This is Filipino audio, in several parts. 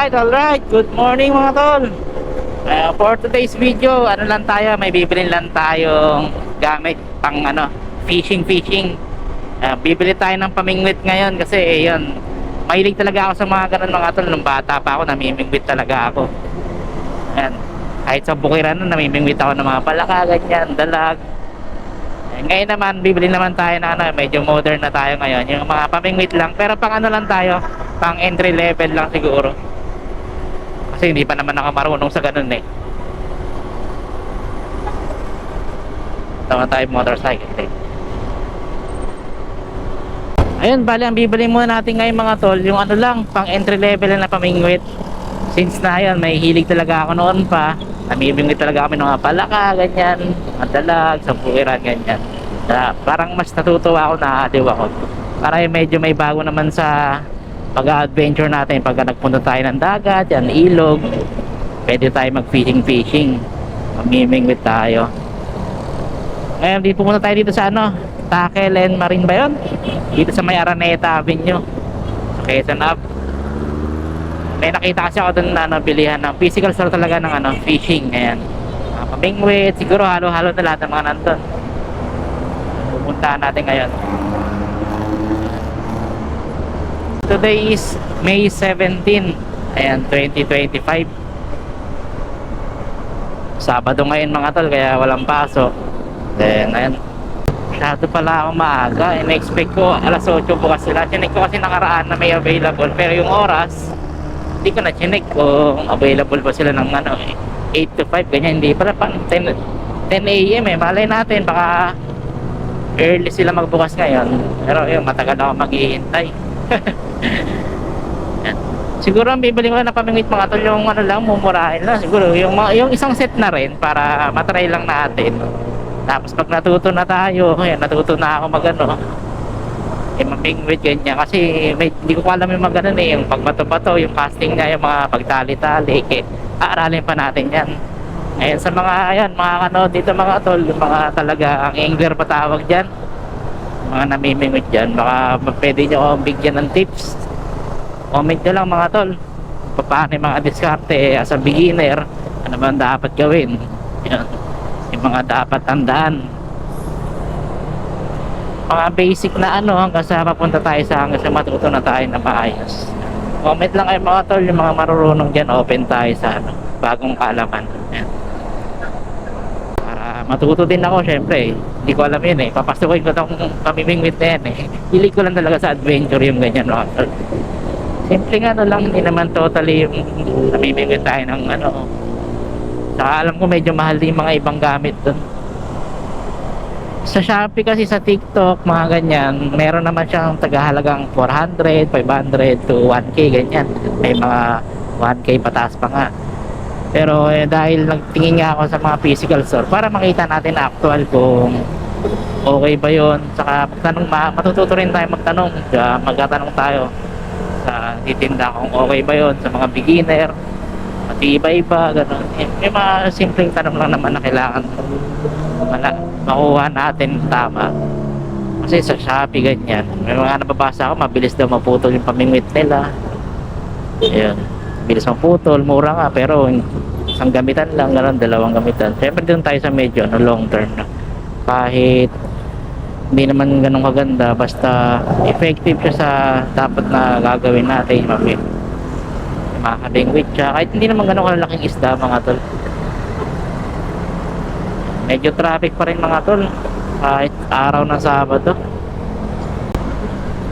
Alright, alright. Good morning mga tol. Uh, for today's video, ano lang tayo, may bibilin lang tayong gamit pang ano, fishing fishing. Uh, bibili tayo ng pamingwit ngayon kasi eh, yun, mahilig talaga ako sa mga ganun mga tol. Nung bata pa ako, namimingwit talaga ako. Ayan. Kahit sa bukiran na, namimingwit ako ng mga palaka, ganyan, dalag. Eh, ngayon naman, bibili naman tayo na ano, medyo modern na tayo ngayon. Yung mga pamingwit lang, pero pang ano lang tayo, pang entry level lang siguro. Kasi hindi pa naman ako marunong sa ganun eh. Tama tayo motorcycle eh. Ayun, bali ang bibili muna natin ngayon mga tol, yung ano lang, pang entry level na pamingwit. Since na yun, may hilig talaga ako noon pa. Namibingwit talaga kami ng mga palaka, ganyan, mga dalag, sampukiran, ganyan. Na, parang mas natutuwa ako, naadiw ako. Para medyo may bago naman sa pag-adventure natin pagka nagpunta tayo ng dagat, yan, ilog. Pwede tayo mag-fishing-fishing. Mamimingwit tayo. Ngayon, dito pumunta tayo dito sa ano, Tackle and Marine ba yun? Dito sa may Araneta Avenue. Sa Quezon Ave. May nakita kasi ako doon na nabilihan ng physical store talaga ng ano, fishing. Ayan. Mga pamingwit, siguro halo-halo na lahat ng mga nandun. Pupuntahan natin ngayon. Today is May 17. Ayan, 2025. Sabado ngayon mga tol, kaya walang pasok. Then, ayan. Masyado pala ako maaga. In-expect ko alas 8 bukas sila. Chinek ko kasi nakaraan na may available. Pero yung oras, hindi ko na chinek kung available ba sila ng ano, eh, 8 to 5. Ganyan, hindi pala. Pa, 10, 10 a.m. eh. Malay natin, baka early sila magbukas ngayon. Pero yun, matagal ako maghihintay. Siguro ang bibili ko na pamingwit mga tol yung ano lang, mumurahin lang. Siguro yung, yung isang set na rin para matry lang natin. Tapos pag natuto na tayo, yan, natuto na ako mag ano, eh, mamingwit ganyan. Kasi may, hindi ko alam yung mga ganun eh, yung pagbato-bato, yung casting niya, yung mga pagtali-tali. Eh, aaralin pa natin yan. Ayan sa mga, ayan, mga ano, dito mga tol, mga talaga, ang angler pa tawag dyan. Mga namimingwit dyan, baka pwede nyo bigyan ng tips. Comment nyo lang mga tol. Paano yung mga diskarte eh, as a beginner, ano ba dapat gawin? Yan. Yung mga dapat tandaan. Mga basic na ano, hanggang sa mapunta tayo sa hanggang sa matuto na tayo na maayos. Comment lang kayo mga tol, yung mga marurunong dyan, open tayo sa ano, bagong kaalaman. Yan. Matuto din ako, syempre. Hindi ko alam yun eh. Papasukin ko itong pamimingwit na eh. Hilig ko lang talaga sa adventure yung ganyan mga tol. Simpleng ano lang, hindi naman totally yung namimingwit tayo ng ano. Saka alam ko medyo mahal din mga ibang gamit dun. Sa Shopee kasi sa TikTok, mga ganyan, meron naman siyang tagahalagang 400, 500 to 1K, ganyan. May mga 1K pataas pa nga. Pero eh, dahil nagtingin nga ako sa mga physical store para makita natin actual kung okay ba yon Saka magtanong, ma- matututo rin tayo magtanong. Kaya magtatanong tayo sa titinda kung okay ba yon sa mga beginner matibay ba ganun. Eh, may mga simpleng tanong lang naman na kailangan mala, makuha natin tama. Kasi sa Shopee ganyan. May mga nababasa ako mabilis daw maputol yung pamingwit nila. Ayun bilis maputol mura nga pero isang gamitan lang ganun dalawang gamitan. Syempre doon tayo sa medyo no, long term na. Kahit hindi naman ganun kaganda basta effective siya sa dapat na gagawin natin mami. Makakadengwit siya. Kahit hindi naman ganun kalaking isda mga tol. Medyo traffic pa rin mga tol. Kahit araw ng Sabado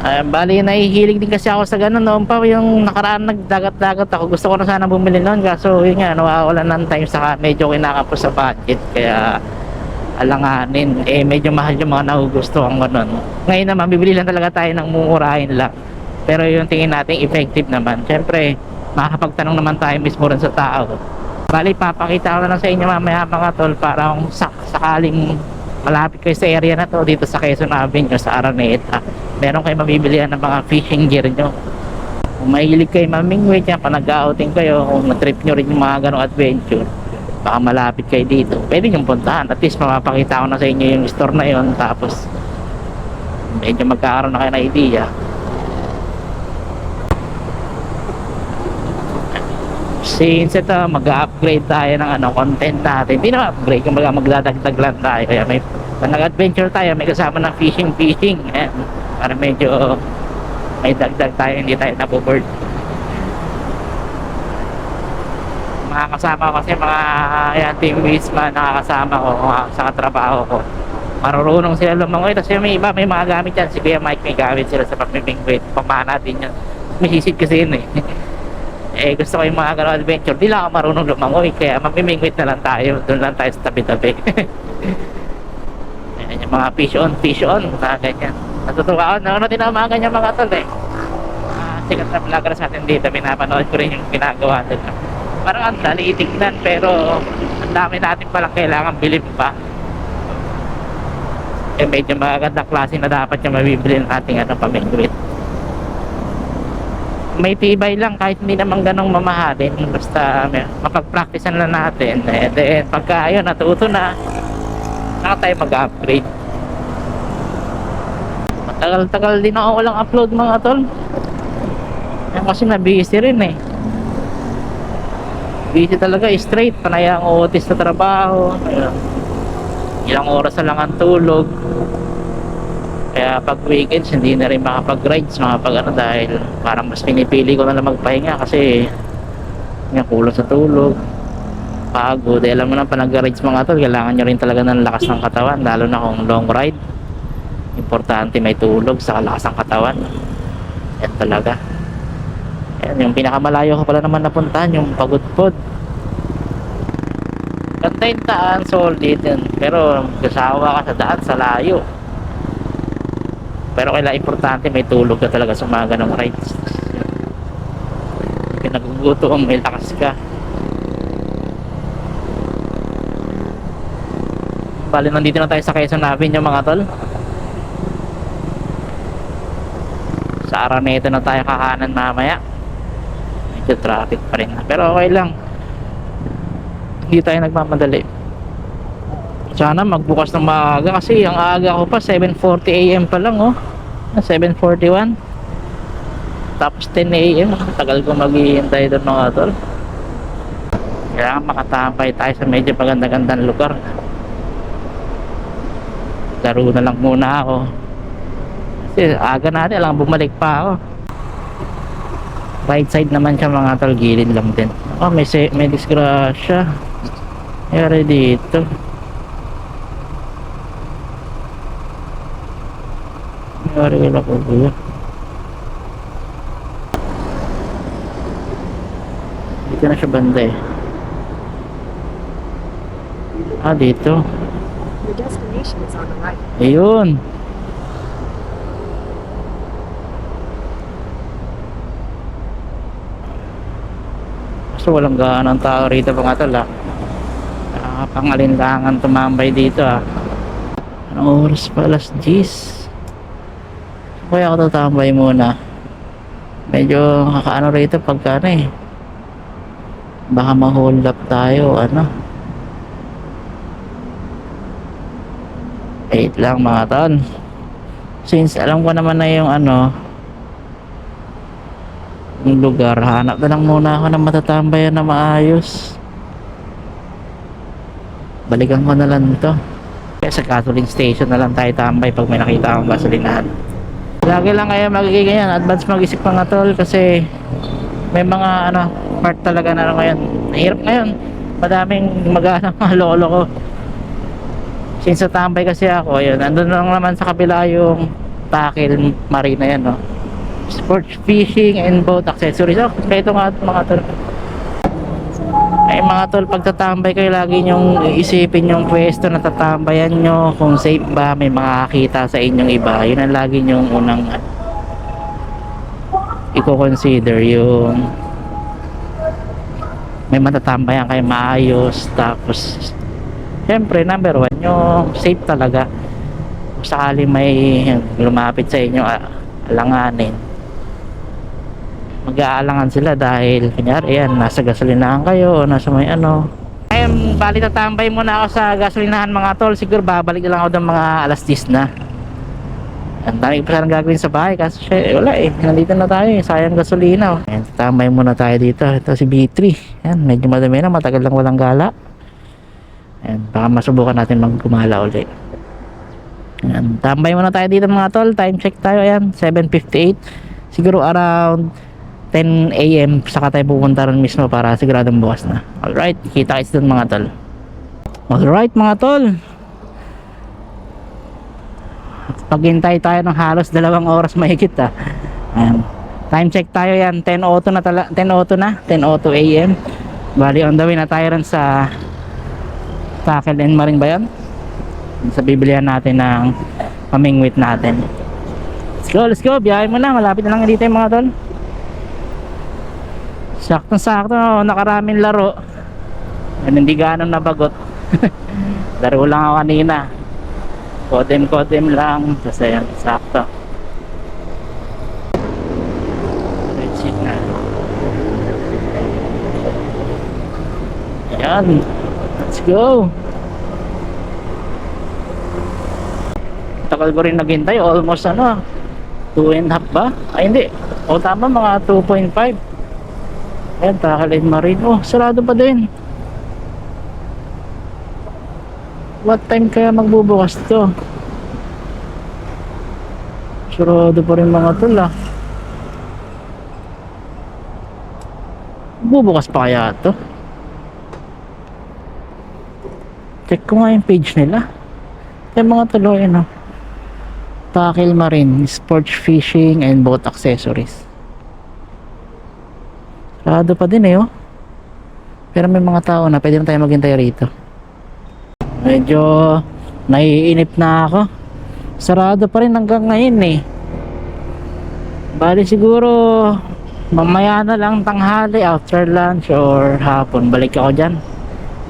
ay bali nahihilig din kasi ako sa ganun noon pa yung nakaraan nagdagat-dagat ako gusto ko na sana bumili noon kaso yun nga nawawalan ng time saka medyo kinakapos sa budget kaya alanganin. Eh medyo mahal yung mga nagugustuhan ko nun. Ngayon naman bibili lang talaga tayo ng mumurahin lang. Pero yung tingin natin effective naman. Syempre makakapagtanong naman tayo mismo rin sa tao. Bali papakita ko na lang sa inyo mamaya mga tol para kung sak sakaling malapit kayo sa area na to dito sa Quezon Avenue sa Araneta. Meron kayo mabibilihan ng mga fishing gear nyo. Kung mahilig kayo mamingwit yan panag-outing kayo kung na-trip nyo rin yung mga ganong adventure baka malapit kayo dito. Pwede nyo puntahan. At least mapapakita ko na sa inyo yung store na yon tapos medyo magkakaroon na kayo ng idea since ito mag-upgrade tayo ng ano content natin. Hindi na upgrade kumbaga magdadagdag lang tayo. Kaya may nag-adventure tayo may kasama ng fishing fishing. Ayan. para medyo may dagdag tayo hindi tayo naboboard mga kasama ko kasi mga yan, teammates man nakakasama ko sa katrabaho ko. Marurunong sila lumangoy kasi may iba may mga gamit yan. Si Kuya Mike may gamit sila sa pagmimingwit. Pamana din yan. May sisid kasi yun eh eh gusto ko yung mga ganun adventure. Di lang ako marunong lumangoy kaya mamimingwit na lang tayo. Doon lang tayo sa tabi-tabi. Ayan, yung mga fish on fish on mga ganyan. Natutuwa ako. Nanonood din ako mga ganyan mga tol eh. Ah, sikat na vlogger sa atin dito. Pinapanood ko rin yung ginagawa nila. Parang ang dali itignan pero ang dami natin palang kailangan bilhin pa. Eh medyo magagandang klase na dapat yung mabibili ng ating ano, pamingwit may tibay lang kahit hindi naman ganong mamahalin. Basta may, mapag-practicean lang natin. Eh then pagka ayun natuto na saka tayo mag-upgrade. Matagal-tagal din ako walang upload mga tol. Eh, kasi na-busy rin eh. Busy talaga straight. Panay ang otis sa trabaho ilang oras na lang ang tulog kaya pag weekends hindi na rin makapag-rides makapag ano dahil parang mas pinipili ko na lang magpahinga kasi yung kulang sa tulog pagod. Eh alam mo na pa nag-rides mga tol kailangan nyo rin talaga ng lakas ng katawan lalo na kung long ride. Importante may tulog sa lakas ng katawan. Yan talaga. Yan yung pinakamalayo ko pala naman napuntahan yung pagudpod ganda yung taan solid yun. Pero kasawa ka sa daan sa layo pero kailangan importante may tulog ka talaga sa mga ganong rides. Pinagugutom may lakas ka. Bali nandito na tayo sa Quezon Avenue mga tol. Sa Araneta na tayo kakanan mamaya. Medyo traffic pa rin. Pero okay lang. Hindi tayo nagmamadali. Sana magbukas ng maaga kasi ang aga ko pa 7.40am pa lang oh 7.41 tapos 10am tagal ko maghihintay doon mga tol. Kailangan makatambay tayo sa medyo maganda-gandang lugar. Laro na lang muna ako. Kasi aga natin alam bumalik pa ako. Right side naman siya mga tol. Gilid lang din. Oh may, may disgrasya. Yari dito Yari wala ko ba Dito na siya banda eh Ah dito Your destination is on the right. Ayun. So walang gaano ng tao rito mga tol ah. Nakakapangalinlangan tumambay dito ah. Anong oras pa? Alas 10. Kaya ako tatambay muna. Medyo kakaano rito pagka ano eh. Baka ma-hold up tayo ano. Wait lang mga ton. Since alam ko naman na yung ano yung lugar, hanap na lang muna ako ng matatambayan na maayos. Balikan ko na lang to. Kaya sa gasoline station na lang tayo tambay pag may nakita akong gasolinahan. Lagi lang kaya magiging yan, advance mag-isip mga tol kasi may mga ano, part talaga na ano ngayon. Nahirap ngayon. Madaming mag-ano lolo ko. Since tambay kasi ako yun nandun lang naman sa kabila yung tackle marina yan no? Sports fishing and boat accessories. Oh kompleto nga mga tol ay mga tol pagtatambay kayo lagi nyong isipin yung pwesto na tatambayan nyo kung safe ba may makakita sa inyong iba yun ang lagi nyong unang i-consider yung may matatambayan kayo maayos tapos Siyempre, number one, yung safe talaga. Kung sakali may lumapit sa inyo, ah, alanganin. Mag-aalangan sila dahil, kunyari, yan, nasa gasolinahan kayo, nasa may ano. Ayun, bali tatambay muna ako sa gasolinahan mga tol. Siguro babalik na lang ako ng mga alas 10 na. Ang dami pa sanang gagawin sa bahay kasi siya, eh, wala eh. Nandito na tayo eh. Sayang gasolina. Oh. Ayan, tambay muna tayo dito. Ito si B3. Ayan, medyo madami na. Matagal lang walang gala. Ayan, baka masubukan natin maggumala ulit. Ayan, tambay muna tayo dito mga tol. Time check tayo. Ayan, 7.58. Siguro around 10 a.m. Saka tayo pupunta ron mismo para siguradong bukas na. Alright, kita kita dun mga tol. Alright mga tol. Paghintay tayo ng halos dalawang oras mahigit ah. Time check tayo yan. 10.02 na tala, 10.02 na. 10.02 a.m. Bali on the way na tayo rin sa Tackle and Marine ba yan? Sa bibilihan natin ng pamingwit natin. Let's go, let's go. Biyahe mo na. Malapit na lang dito yung mga tol. Saktong sakto. Nakaraming laro. Yan, hindi ganong nabagot. laro lang ako kanina. Kodem-kodem lang. Tapos ayan, sakto. Red signal. Ayan. Let's go. Tagal ko rin naghintay. Almost ano. 2 and half ba? Ay hindi. O tama mga 2.5. Ayan, Takalin Marine. Oh, sarado pa din. What time kaya magbubukas to? Sarado pa rin mga tol ah. Bubukas pa kaya to? Check ko nga yung page nila. Yung mga tuloy ano. Tackle Marine, Sports Fishing and Boat Accessories. Sarado pa din eh oh. Pero may mga tao na pwede na tayo maghintay rito. Medyo naiinip na ako. Sarado pa rin hanggang ngayon eh. Bali siguro mamaya na lang tanghali after lunch or hapon balik ako dyan.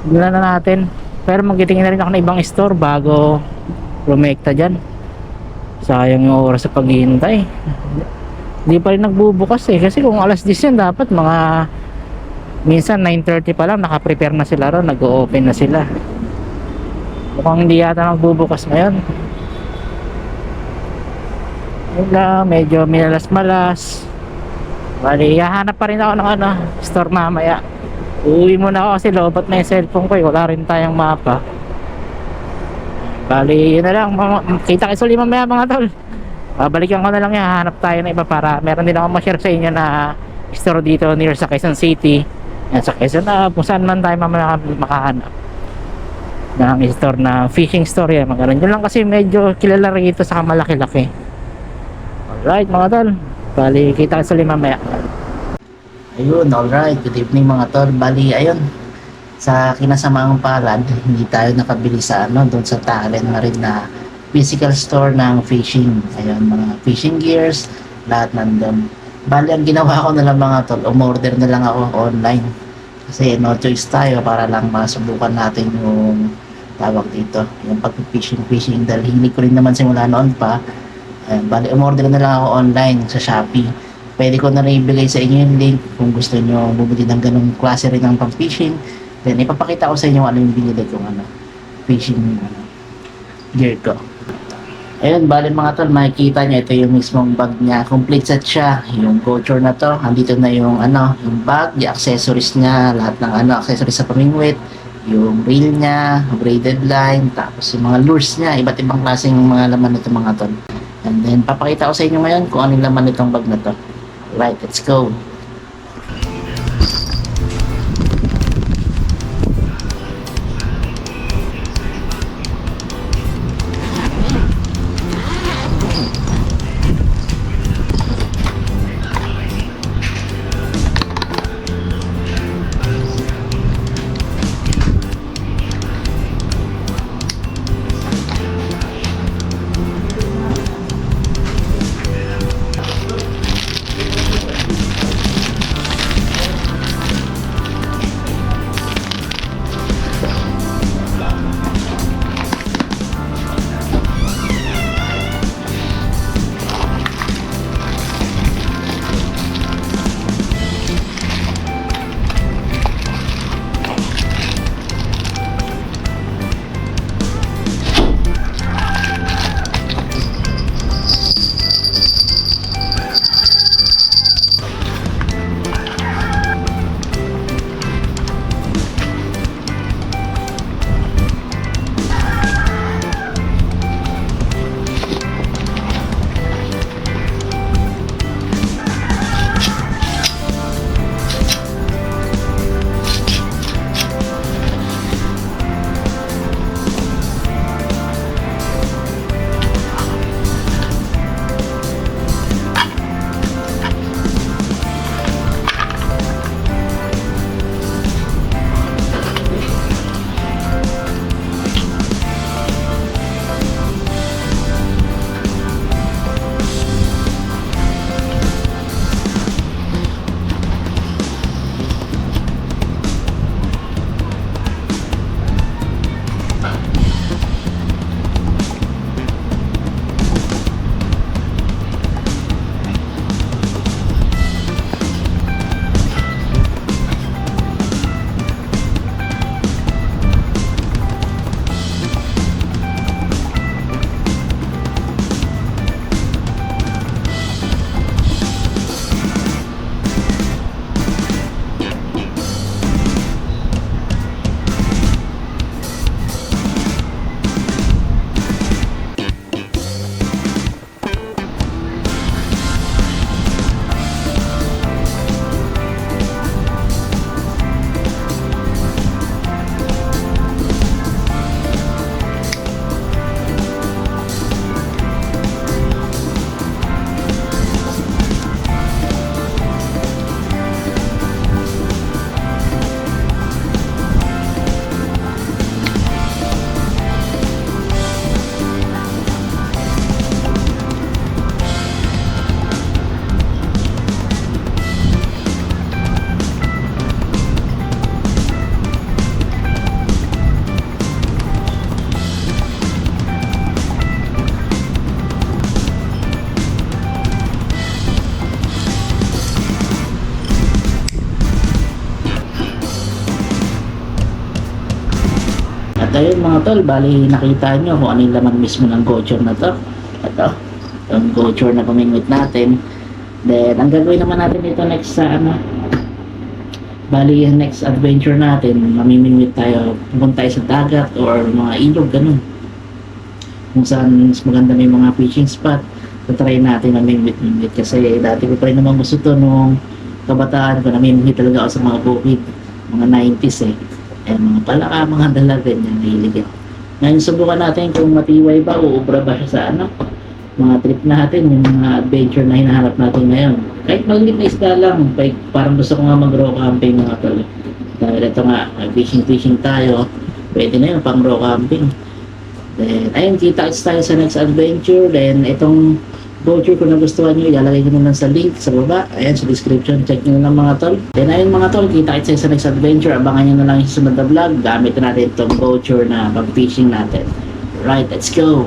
Tignan na natin. Pero magtitingin na rin ako ng ibang store bago rumekta dyan. Sayang yung oras sa paghihintay. Hindi pa rin nagbubukas eh. Kasi kung alas 10 yan, dapat mga minsan 9.30 pa lang nakaprepare na sila ron. Nag-open na sila. Mukhang hindi yata magbubukas ngayon. Wala, medyo minalas-malas. Bali, hahanap pa rin ako ng ano, store mamaya. Uwi muna ako kasi lobot na yung cellphone ko eh. Wala rin tayong mapa. Bali, yun na lang. Kita kayo ulit mamaya mga tol. Babalikan ko na lang yan. Hanap tayo ng iba para meron din ako ma-share sa inyo na store dito near sa Quezon City. Yan sa Quezon na kung saan man tayo mamaya makahanap ng store na fishing store yan. Ganun. Yun lang kasi medyo kilala rito sa malaki-laki. Alright mga tol. Bali, kita kayo ulit mamaya. Ayun, alright. Good evening mga tol. Bali, ayun. Sa kinasamaang palad, hindi tayo nakabili sa ano, doon sa Talen na rin na physical store ng fishing. Ayun, mga fishing gears, lahat nandun. Bali, ang ginawa ko na lang mga tol, umorder na lang ako online. Kasi no choice tayo para lang masubukan natin yung tawag dito, yung pag-fishing, fishing. Dahil hindi ko rin naman simula noon pa. Ayun, bali, umorder na lang ako online sa Shopee pwede ko na rin ibigay sa inyo yung link kung gusto nyo bumili ng ganung klase rin ng pang fishing then ipapakita ko sa inyo ano yung binili kong ano fishing ano, gear ko ayun bali mga tol makikita nyo ito yung mismong bag niya. Complete set siya. Yung culture na to andito na yung ano yung bag yung accessories niya lahat ng ano accessories sa pamingwit yung reel niya braided line tapos yung mga lures niya iba't ibang klaseng mga laman nito mga tol. And then papakita ko sa inyo ngayon kung anong laman nitong bag na to. Right, let's go. Ayun mga tol, bali nakita nyo kung ano yung laman mismo ng gochor na to. Ito, yung gochor na pamingwit natin. Then, ang gagawin naman natin ito next sa ano, bali yung next adventure natin, mamimingwit tayo, pupunta tayo sa dagat or mga ilog, ganun. Kung saan mas maganda may mga fishing spot, try natin mamingwit-mingwit kasi dati ko pa rin naman gusto to nung kabataan ko, namimingwit talaga ako sa mga bukid, mga 90s eh. Eh, mga palaka, mga dalaga, yan, nahilig ako. Ngayon, subukan natin kung matibay ba, uubra ba siya sa ano, mga trip natin, yung mga adventure na hinahanap natin ngayon. Kahit maliit na isda lang, parang gusto ko nga mag-raw camping mga tol. Dahil ito nga, fishing-fishing tayo, pwede na yun, pang raw camping. Then, ayun, kita tayo sa next adventure. Then, itong voucher kung nagustuhan nyo, ilalagay ko na lang sa link sa baba. Ayan, sa description. Check nyo na lang mga tol. Then, ayun mga tol, kita tayo sa next adventure. Abangan nyo na lang yung susunod na vlog. Gamit na natin itong voucher na pag-fishing natin. Right, let's go!